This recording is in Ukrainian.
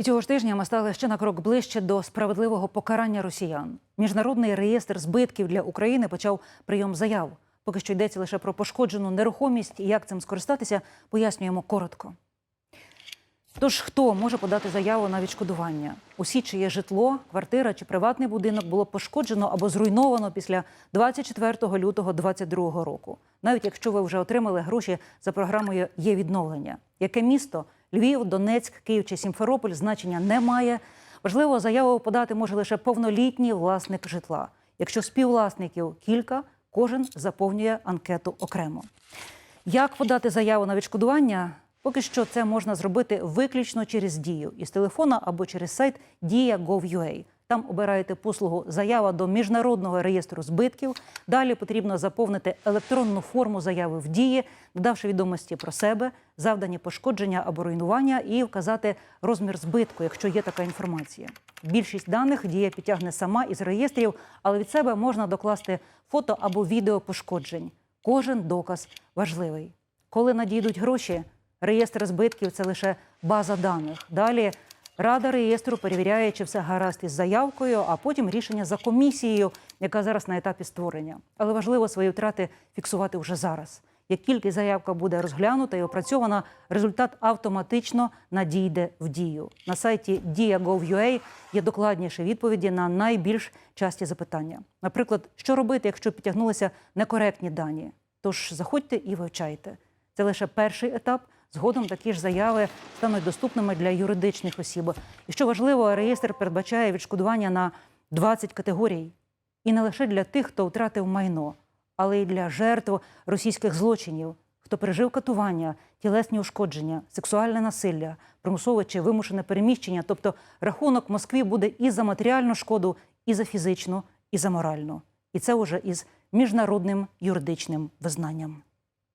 І цього ж тижня ми стали ще на крок ближче до справедливого покарання росіян. Міжнародний реєстр збитків для України почав прийом заяв. Поки що йдеться лише про пошкоджену нерухомість і як цим скористатися, пояснюємо коротко. Тож хто може подати заяву на відшкодування? Усі, чиє житло, квартира чи приватний будинок було пошкоджено або зруйновано після 24 лютого 2022 року, навіть якщо ви вже отримали гроші за програмою є відновлення. Яке місто Львів, Донецьк, Київ чи Сімферополь значення не має. Важливо, заяву подати може лише повнолітній власник житла. Якщо співвласників кілька, кожен заповнює анкету окремо. Як подати заяву на відшкодування? Поки що це можна зробити виключно через дію із телефона або через сайт Дія.gov.ua. Там обираєте послугу Заява до міжнародного реєстру збитків. Далі потрібно заповнити електронну форму заяви в дії, додавши відомості про себе, завдані пошкодження або руйнування, і вказати розмір збитку, якщо є така інформація. Більшість даних дія підтягне сама із реєстрів, але від себе можна докласти фото або відео пошкоджень. Кожен доказ важливий. Коли надійдуть гроші, реєстр збитків це лише база даних. Далі рада реєстру перевіряє, чи все гаразд із заявкою, а потім рішення за комісією, яка зараз на етапі створення. Але важливо свої втрати фіксувати вже зараз. Як тільки заявка буде розглянута і опрацьована, результат автоматично надійде в дію. На сайті Dia.gov.ua є докладніші відповіді на найбільш часті запитання. Наприклад, що робити, якщо підтягнулися некоректні дані? Тож заходьте і вивчайте. Це лише перший етап. Згодом такі ж заяви стануть доступними для юридичних осіб. І що важливо, реєстр передбачає відшкодування на 20 категорій. І не лише для тих, хто втратив майно, але й для жертв російських злочинів, хто пережив катування, тілесні ушкодження, сексуальне насилля, примусове чи вимушене переміщення. Тобто рахунок Москві буде і за матеріальну шкоду, і за фізичну, і за моральну. І це уже із міжнародним юридичним визнанням.